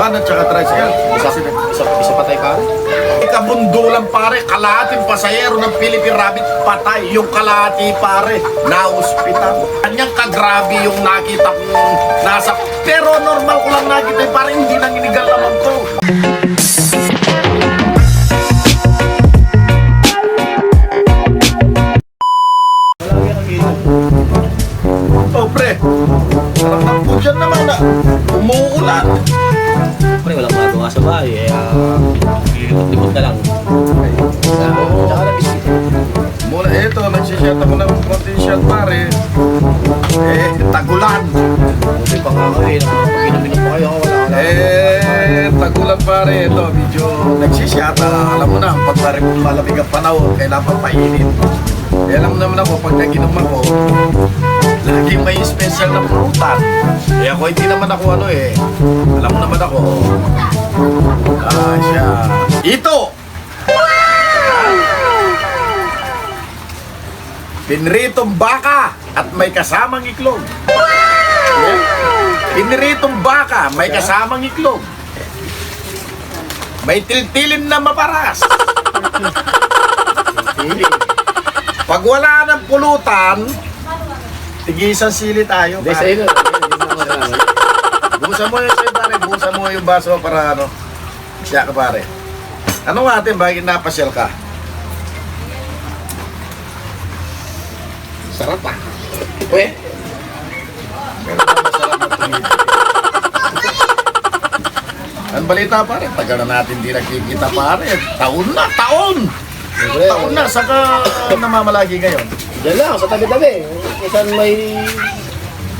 Van at saka tricycle. Isa, isa, isa patay pare. Ikabundulan pare, kalahating pasahero ng Philippine Rabbit patay. Yung kalahati pare, na ospital. Kanyang kagrabe yung nakita kong nasa... Pero normal ko lang nakita, eh, parang hindi nanginigal naman ko. Oh, pre. Sarap ng po dyan naman na. Umuulan. Pre, walang magawa sa bahay. Eh, uh, likot na lang. Tsaka na biscuit. Mula ito, nagsishare ako ng konting shot pare. Eh, tagulan. Buti pa nga kayo. Pag-inuminom pa kayo, wala wala. Eh, tagulan pare. Ito, medyo nagsishot. Ah, alam mo na, pag pare malamig ang panahon, kailangan painit. Eh, alam naman ako, pag naginom ako, special na pulutan. Eh, ako hindi naman ako ano eh. Alam mo naman ako. Ah, siya. Ito! Pinritong baka at may kasamang iklog. Pinritong baka, may kasamang iklog. May tiltilin na maparas. Pag wala ng pulutan, tigisan sili tayo. Hindi, sa'yo. Busan mo yung sa'yo, pare. Busan mo yung baso para ano. Siya ka, pare. Ano nga atin, bakit napasyal ka? Sarap ah. Uy. Ang balita pare, tagal na natin di nakikita pare. Taon na, taon! Taon na, saka namamalagi ngayon. Diyan lang, sa tabi-tabi. Saan may...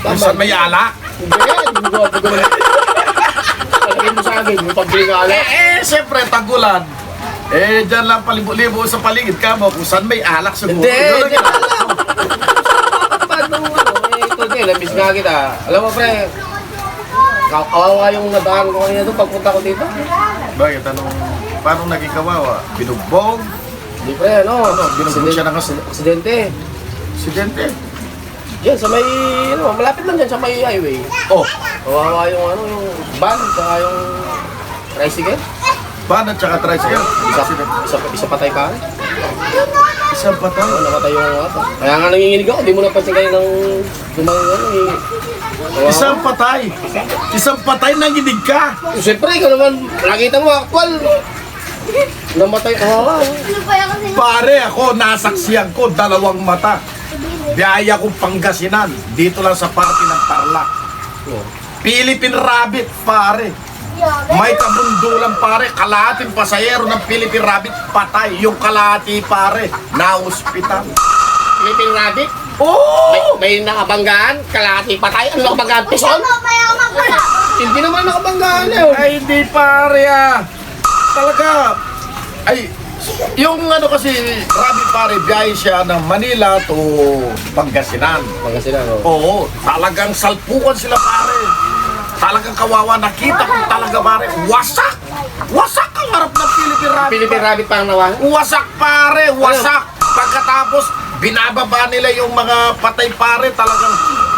Kung saan may alak. Hindi. Hindi ko ako mo sa akin, yung pagbili ng alak. Eh, eh, siyempre, tagulan. Eh, dyan lang palibo-libo sa paligid ka mo kung saan may alak siguro. Hindi, hindi. Paano, ano, eh, ito din, nabis nga kita. Alam mo, pre, kaw- kawawa yung nadaan ko kanina doon pagpunta ko dito. Bakit? Anong, paano naging kawawa? Binugbog? Hindi, pre, ano, Ano, binugbog siya ng kas- aksidente. Aksidente? Yan, sa may, ano, malapit lang dyan sa may highway. Oh, Kawawa yung, ano, yung van, saka yung tricycle. van at saka tricycle. Isa, isa, isa patay pa. Isang patay. Ano, namatay yung ato. Kaya nga nanginginig ako, di mo napansin kayo ng dumang, ano, eh. Kawawa. Isang patay. Isang patay nanginig ka. Siyempre, ikaw naman, nakita mo, akwal. Namatay, kawawa. Pare ako, nasaksiyan ko, dalawang mata. Biyaya kong Pangasinan. Dito lang sa party ng Tarlac. Philippine Rabbit, pare. May kabundulan pare, kalahating pasahero ng Philippine Rabbit patay. Yung kalahati pare, na ospital. Sleeping rabbit, Oh! may, may nakabanggaan, kalahati patay. Ano nakabanggaan? Pison? Hindi naman nakabanggaan eh. Ay, hindi pare ah. Talaga. Ay, yung ano kasi, Rabbit pare, biyahe siya ng Manila to Pangasinan. Pangasinan, no? Oo, talagang salpukan sila pare. Talagang kawawa. Nakita ko talaga pare. Wasak! Wasak ang harap ng Philippine Rabbit. Philippine rabbit pang nawa. Wasak pare, wasak. Pagkatapos, binababa nila yung mga patay pare. Talagang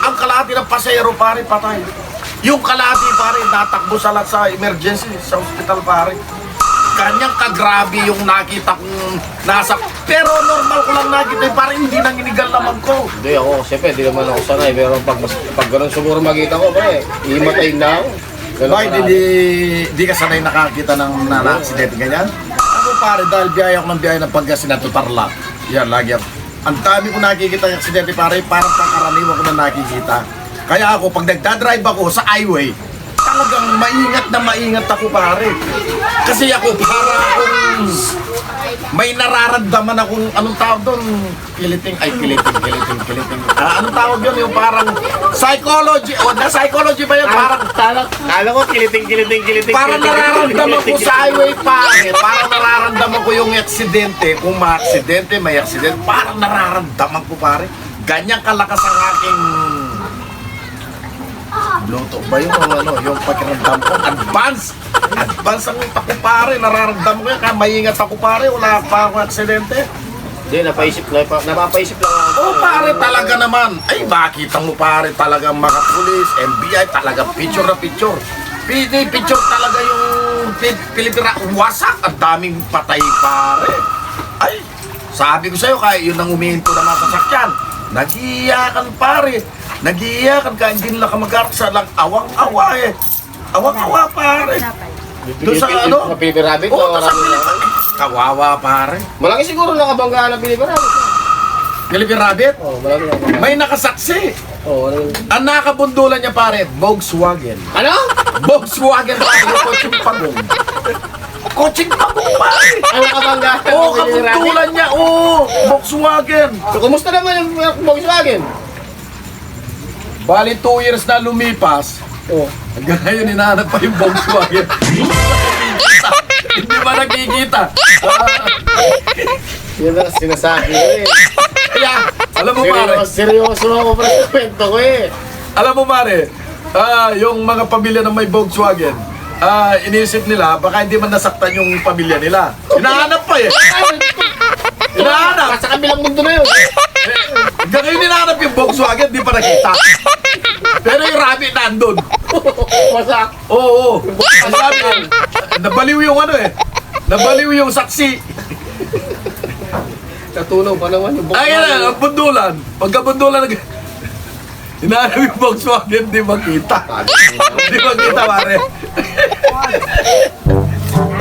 ang kalahati ng pasayero pare, patay. Yung kalahati pare, natakbo sa lahat sa emergency, sa hospital pare. Kanyang kagrabe yung nakita kong nasa... Pero normal ko lang nakita, eh, parang hindi nanginigal naman ko. Hindi ako, siyempre, hindi naman ako sanay. Pero pag, mas, pag ganun siguro makita ko, pre, imatay na ako. Ganun Bakit hindi, hindi ka sanay nakakita ng na, na aksidente ganyan? Ako pare, dahil biyaya ko ng biyaya ng Pangasinan to Tarlac. Yan, lagi ako. Ang dami ko nakikita ng aksidente pare, parang pangkaraniwan ko na nakikita. Kaya ako, pag nagdadrive ako sa highway, talagang maingat na maingat ako pare. Kasi ako, para akong may nararamdaman akong, anong tawag doon? Kiliting, ay kiliting, kiliting, kiliting. Ah, anong tawag yun? Yung parang psychology, o na psychology ba yun? Parang Kala, kala ko kiliting, kiliting, kiliting. Parang nararamdaman ko sa highway pare, parang nararamdaman ko yung aksidente, kung ma-aksidente, may aksidente, parang nararamdaman ko pare. Ganyan kalakas ang aking Luto ba yun o ano, yung pakiramdam ko, advance. Advance ang utak ko pare, nararamdaman ko yan, kaya maingat ako pare, wala pa akong aksidente. Hindi, napaisip, napa, napapaisip lang ako. Oh pare talaga naman, ay makita mo pare talagang mga pulis, NBI, talaga picture na picture. Pinipicture talaga yung Pi- Pilipira. Wasak! Ang daming patay pare. Ay, sabi ko sa'yo, kaya yun ang umihinto ng mga sasakyan. Nagiiyakan pare. Nagiiyakan ka, hindi nila kamag-arak sa lang awang-awa eh. Awang-awa pare. Doon sa ano? Sa Philippine Rabbit? Oo, o sa Rabbit Pilip- Rabbit? Kawawa pare. Malaki siguro nakabanggaan ng Philippine Rabbit. Philippine Rabbit, Oo, malaki nakabanggaan. may nakasaksi. Oo, ano yun? Ang nakabundulan niya pare, Volkswagen. Ano? Volkswagen pare, kotseng pagong. Kotseng pagong pare. Ang nakabanggaan ng Oo, Rabbit? kabundulan niya, oo, Volkswagen. So, kumusta naman yung Volkswagen? Bali, two years na lumipas, Oo. hanggang ngayon hinahanap pa yung Volkswagen. Hindi ba nakikita? Yun ang sinasabi ko eh. kaya, alam mo pare, Seryoso, seryoso ako pa sa kwento ko eh. alam mo pare, ah, yung mga pamilya na may Volkswagen, ah, iniisip nila, baka hindi man nasaktan yung pamilya nila. Hinahanap pa eh. Hinahanap. Sa kabilang mundo na yun. Ngayon hinahanap yung Volkswagen, di pa nakita. Pero yung rabbit nandun. Wasak. Oo, oo. Ang sabi, nabaliw yung ano eh. Nabaliw yung saksi. Natunaw pa naman yung Ay, yan, ang bundulan. Pagkabundulan. Hinahanap yung Volkswagen, di makita. Di makita, pare.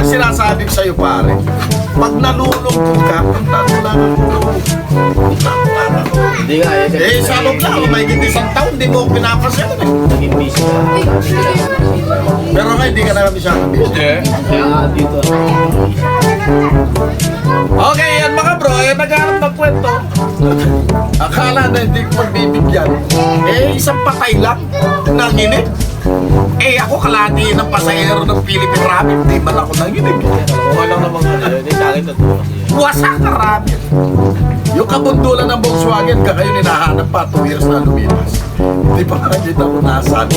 Sinasabi ko sa'yo, pare, pag nalulungkot ka, pag nalulungkot Hindi nga eh. eh, sa loob lang, may hindi isang taon, di mo ako pinapasya eh. Naging busy na. Pero nga, hindi ka namin siya busy. Kaya dito. Okay, yan mga bro, yan nagharap ng kwento. Akala na hindi ko magbibigyan. Eh, isang patay lang. Nanginig. Eh, ako kalati ng pasahero ng Philippine Rabbit. Di man ako nanginig. Kung lang namang ano, hindi sa akin totoo kasi yan. Wasak ka rabbit. Yung kabundulan ng Volkswagen, kakayon hinahanap pa. Two years na lumipas. Hindi pa makakita kung nasaan.